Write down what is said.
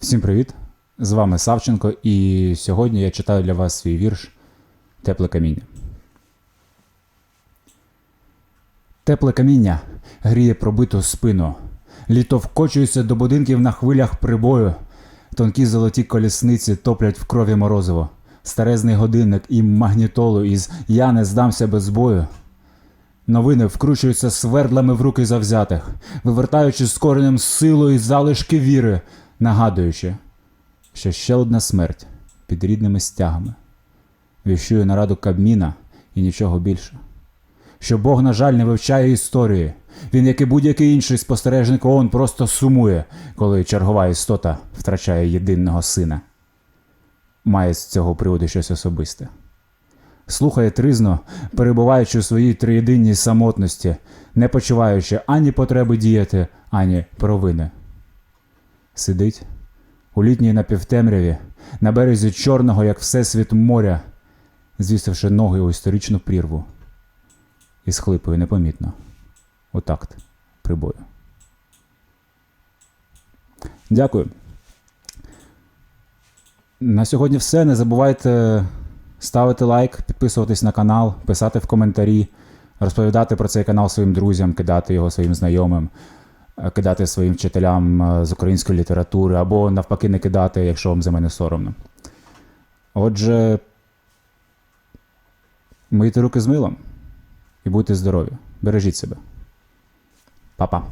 Всім привіт! З вами Савченко, і сьогодні я читаю для вас свій вірш Тепле каміння. Тепле каміння гріє пробиту спину. Літо вкочується до будинків на хвилях прибою. Тонкі золоті колісниці топлять в крові морозиво. Старезний годинник і магнітолу із Я не здамся без бою. Новини вкручуються свердлами в руки завзятих, вивертаючи з коренем силу і залишки віри, нагадуючи, що ще одна смерть під рідними стягами. Віщує нараду Кабміна і нічого більше. Що Бог, на жаль, не вивчає історії. Він, як і будь-який інший спостережник ООН, просто сумує, коли чергова істота втрачає єдиного сина. Має з цього приводу щось особисте слухає тризно, перебуваючи у своїй триєдинній самотності, не почуваючи ані потреби діяти, ані провини. Сидить у літній напівтемряві, на березі чорного, як всесвіт моря, звісивши ноги у історичну прірву, і схлипує непомітно у такт прибою. Дякую. На сьогодні все. Не забувайте ставити лайк, підписуватись на канал, писати в коментарі, розповідати про цей канал своїм друзям, кидати його своїм знайомим, кидати своїм вчителям е, з української літератури або навпаки не кидати, якщо вам за мене соромно. Отже, мийте руки з милом і будьте здорові. Бережіть себе. Па-па.